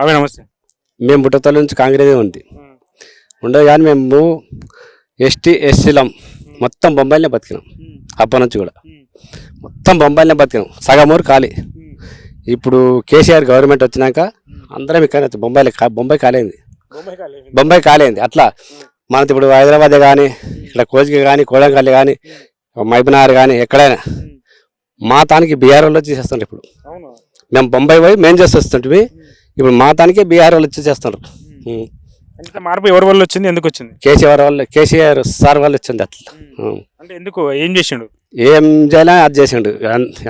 అవి నమస్తే. మేము పుట్టతల నుంచి కాంగ్రెస్ ఉంది. ఉండదు కానీ మేము ఎస్టీ ఎస్సీలం. మొత్తం బొంబాయిలోనే బతికినాం. అప్పటి నుంచి కూడా. మొత్తం బొంబాయిలోనే బతికినాం. సగం ఊరు ఖాళీ. ఇప్పుడు కేసీఆర్ గవర్నమెంట్ వచ్చినాక అందరం ఇక్కడ బొంబాయిలో బొంబాయి ఖాళీ బొంబాయి ఖాళీ అయింది అట్లా మనది ఇప్పుడు హైదరాబాద్ కానీ ఇక్కడ కోచికి కానీ కోడంగల్లి కానీ మైబనార్ కానీ ఎక్కడైనా మా తానికి వచ్చి చేస్తున్నారు ఇప్పుడు. మేము బొంబాయి పోయి మేము చేసి వస్తుంటే ఇప్పుడు మా తానికే బీహార్ వాళ్ళు వచ్చి చేస్తున్నారు. అంటే మార్పు ఎవరి వల్ల వచ్చింది? ఎందుకు వచ్చింది? కేసీఆర్ వాళ్ళు కేసీఆర్ సార్ వాళ్ళు వచ్చింది అట్లా. అంటే ఎందుకు? ఏం చేసిండు? ఏం చేయాలో అది చేసిండు.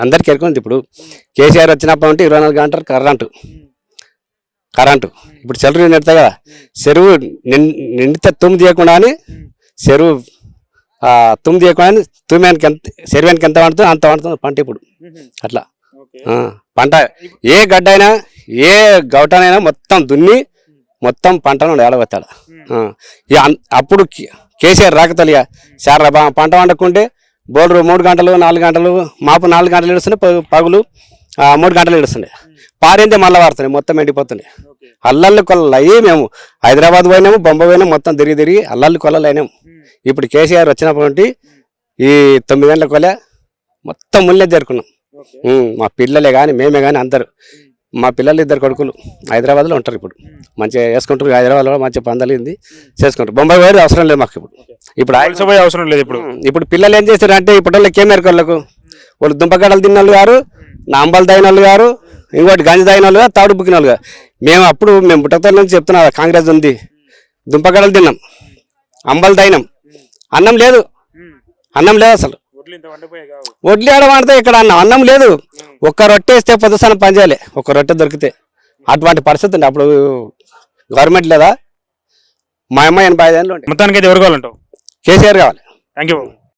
అందరికీ ఎరుకుంది ఇప్పుడు. కేసీఆర్ వచ్చినప్పటి నుండి ఇరవై నాలుగు గంటలు కరెంటు. కరెంటు. ఇప్పుడు చెరువు నిండుతాయి కదా. చెరువు నిండితే తుమ్ము తీయకుండా అని చెరువు తుమ్ము తీయకుండా తుమ్మానికి ఎంత చెరువానికి ఎంత పండుతుందో అంత పండుతుంది పంట ఇప్పుడు. అట్లా. పంట ఏ గడ్డ అయినా ఏ గౌటనైనా మొత్తం దున్ని మొత్తం పంటను ఏడబెత్తాడు అప్పుడు కేసీఆర్ రాకతలిగా సార్ పంట వండకుంటే బోర్డు మూడు గంటలు నాలుగు గంటలు మాపు నాలుగు గంటలు ఇడుస్తుండే ప- పగులు మూడు గంటలు ఇడుస్తుండే పారిందే మళ్ళీ వాడుతున్నాయి మొత్తం ఎండిపోతున్నాయి అల్లల్లి కొల్లలు అయ్యి మేము హైదరాబాద్ పోయినాము బొంబాయి పోయినాము మొత్తం తిరిగి తిరిగి అల్లల్లి కొల్లలు అయినాము ఇప్పుడు కేసీఆర్ వచ్చినప్పటి ఈ తొమ్మిది గంటల కొలే మొత్తం ముల్లే జరుకున్నాం. ఉమ్, మా పిల్లలే కానీ మేమే కానీ అందరు. మా పిల్లలు ఇద్దరు కొడుకులు హైదరాబాద్లో ఉంటారు ఇప్పుడు. మంచిగా వేసుకుంటారు హైదరాబాద్లో మంచిగా పందలింది చేసుకుంటారు. బొంబాయి పోయి అవసరం లేదు మాకు ఇప్పుడు. ఇప్పుడు అవసరం లేదు ఇప్పుడు. ఇప్పుడు పిల్లలు ఏం చేస్తారు అంటే ఇప్పుడు వాళ్ళకి. ఏం ఎరకొల్లకు వాళ్ళు దుంపగడలు తిన్న వాళ్ళు గారు నాంబలు తాగిన వాళ్ళు గారు ఇంకోటి గంజి తాగిన వాళ్ళు గారు తాడు బుక్కిన వాళ్ళు మేము అప్పుడు మేము పుట్టతల నుంచి చెప్తున్నా కాంగ్రెస్ ఉంది. దుంపగడలు తిన్నాం అంబలు తాగినాం. అన్నం లేదు. అన్నం లేదు అసలు. వడ్లు ఆడమంటే ఇక్కడ అన్నం? అన్నం లేదు. ఒక్క రొట్టె వేస్తే పొద్దుసాన పని చేయాలి. ఒక్క రొట్టె దొరికితే. అటువంటి పరిస్థితి ఉంది. అప్పుడు గవర్నమెంట్ లేదా మా అమ్మాయి ఎనభై ఐదు ఏళ్ళు మొత్తానికి అయితే ఎవరు కావాలంటావు? కేసీఆర్ కావాలి. Thank you